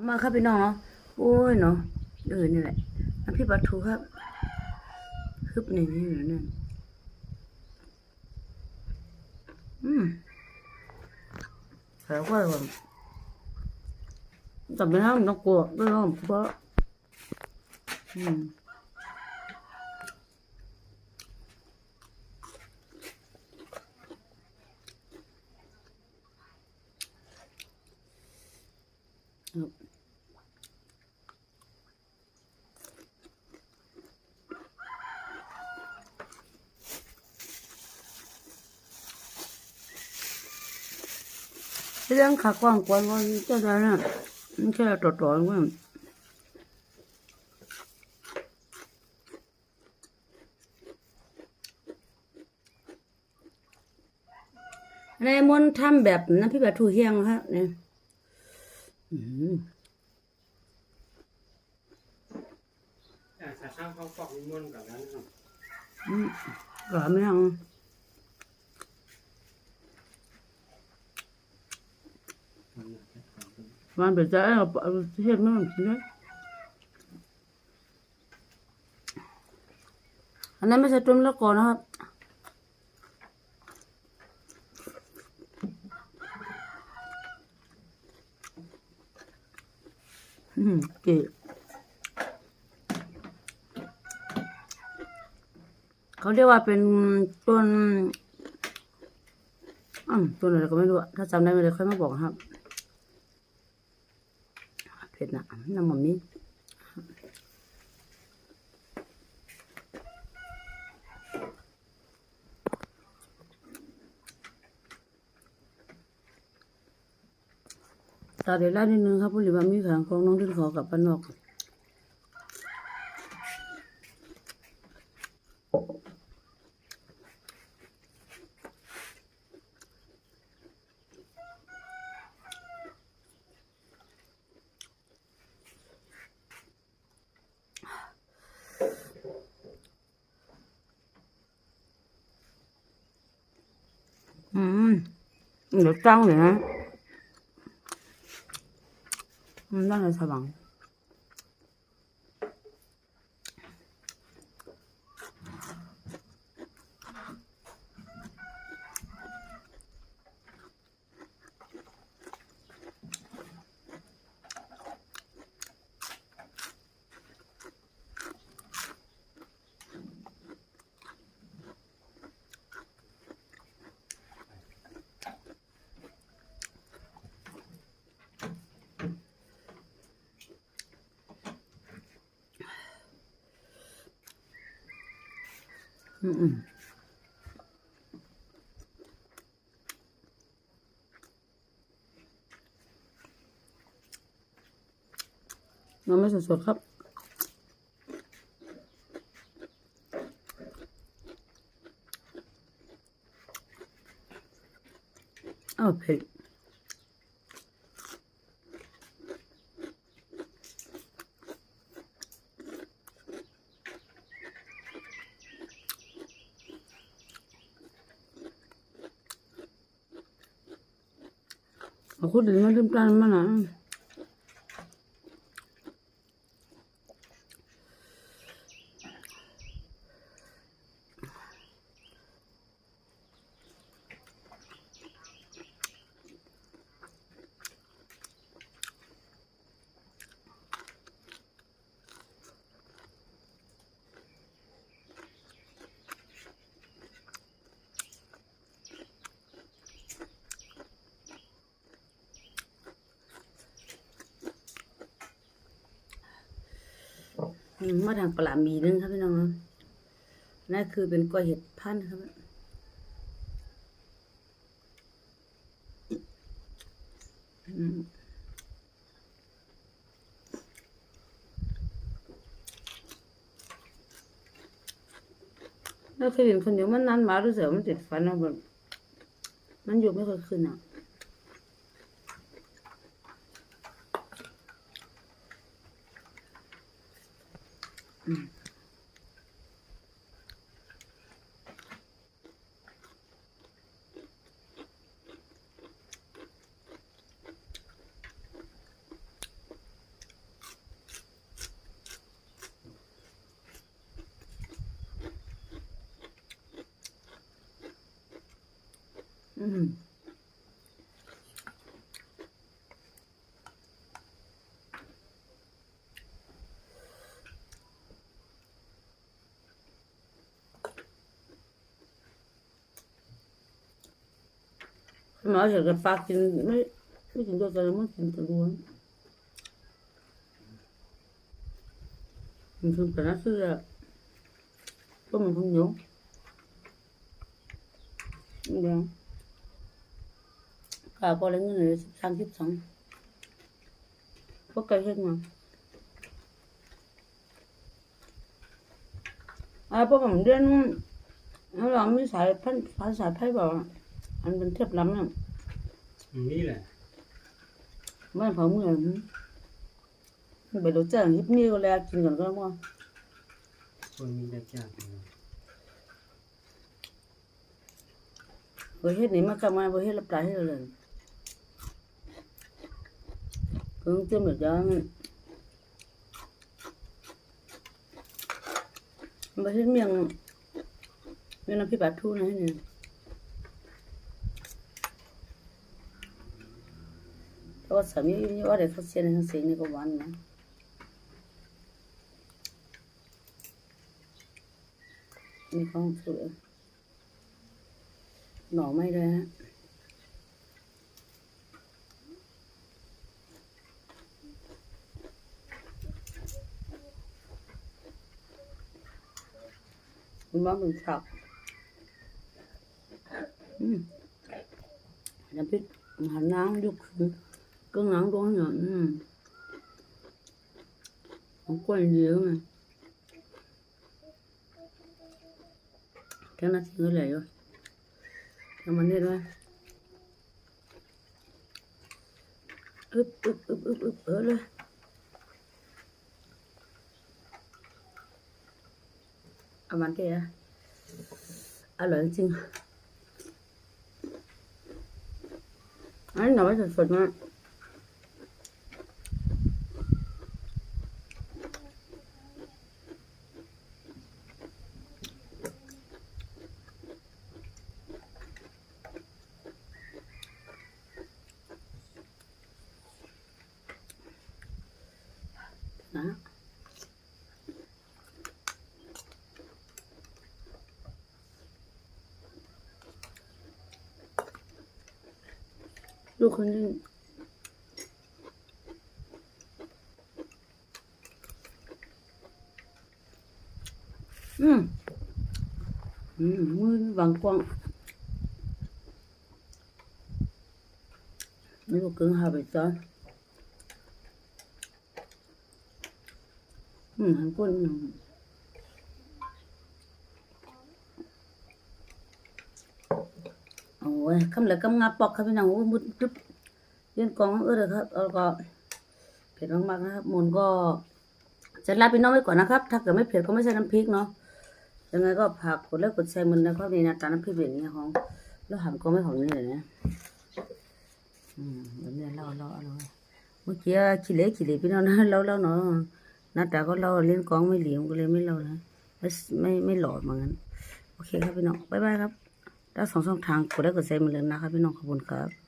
เอามาครับพี่น้องเนาะโอ้ยเนาะเออนี่แหละน้ำพริกปลาทูครับฮึบนี่นี่นี่นี่อืมแล้ว่าแต่ไม่ห้ามต้องกลัวไม่ต้องเพราะอืม เรื่องขากว้างกว่าวันเจ้าได้น่ะมันแค่ต่อต่อว่าในมนต์ทำแบบน้ำพริกปลาทูเฮียงฮะเนี่ยอืมแต่ถ้าข้าวเขาฟอกนิมนต์กับนั้นครับอืมก็ไม่เอา มันเป็นใจเอาเอาเฮ็ดมันกินได้อันนั้นไม่ใช่ต้มละกอนะครับอืมเก๋เขาเรียกว่าเป็นต้นอืมต้นอะไรก็ไม่รู้ถ้าจำได้ไม่ได้ค่อยมาบอกครับ ผ็ดนะน้ำมันมีตาเดี๋ยวไล่นิดนึงครับผู้หญิงว่ามีแผงของน้องดินขอกับป้านอก อืม เดี๋ยวตั้งเล นะมันได้เลยสว่างอืมอืมน้ำไม่สดๆครับอ้าวเผ็ด เอาคุณ มาทางปลาหมีนึงครับพี่น้องนั่นคือเป็นกล้วยเห็ดพันธุ์ครับแล้วเคยเห็นคนเดียวมันนานมารู้สึกมันติดฟันเอาแบบมันอยู่ไม่ค่อยขึ้นอะ 嗯。 มหมาเห็นกับปลากินไม่ไม่กินตัวแต่มันกินแตัวล้วนมันคือแต่ละเสื้อก็มันคง อยู่เดี๋ยวกาก็เลยเงินเลยสิบสามสิบสองพวกไก่เฮ็ดมาอ่าพวกผมเดือนแล้วเราไม่สายพันภาษาไทยบอกว่าอันเป็นเทียบล้ำเนี่ยนี่แหละไม่พอมือไปดูเจ้าฮิปนี่ก็แล้วกินก่อนก็แล้วมั้งคนมีแต่จากอยู่บเฮ็ดนี่มันก็มาบเฮ็ดละปลายให้เลยเพิ่งเต็มแบบยังบเฮ็ดเมียงเมียงน้ำพริกปลาทูนะเนี่ย เพราะว่าสามีว่าเดี๋ยวเขาเสียในทั้งเสียงนี่ก็วานนะมีความสุขหน่อไม่เลยฮะมามันสับอืมน้ำพริกหันน้ำยุบขึ้นกึ่งน้ำร้อนอย่างอืองกล้วยเยอะไหมแค่นะทำมันได้ด้วยอึบอึบอึบอึบอึบเออเลยเอามันได้อะอร่อยจริงอันนี้หน่อไม้สดๆมากนะ ลูกคนนึงอืมอืมมือบางกว้างไม่รู้กึ่งหาไปจ้ะอืมคน โอ้ยคำเหลือกำงับปอกครับพี่น้องโอ้ยมุดจุ๊บเรียนกองเออเลยครับแล้วก็เผ็ดมากๆนะครับมุนก็จะลาพี่น้องไว้ก่อนนะครับ ถ้าเกิดไม่เผ็ดก็ไม่ใส่น้ำพริกเนาะยังไงก็ผักกดไลค์กดแชร์มันนะครับนี่นะตาน้ำพริกแบบนี้ของแล้วหำก็ไม่ของนี่เลยนะอืมแบบนี้เล่าเล่าเอาเลยเมื่อกี้ขี้เล็กขี้เล็กพี่น้องนะเล่าเล่าเนาะหน้าตาก็เล่าเล่นกองไม่เหลี่ยมก็เลยไม่เล่านะไม่ไม่ไม่หล่อเหมือนกันโอเคครับพี่น้องบ๊ายบายครับ ถ้าสองช่องทางกดได้กดแชร์มาเลยนะครับพี่น้องขอบคุณครับ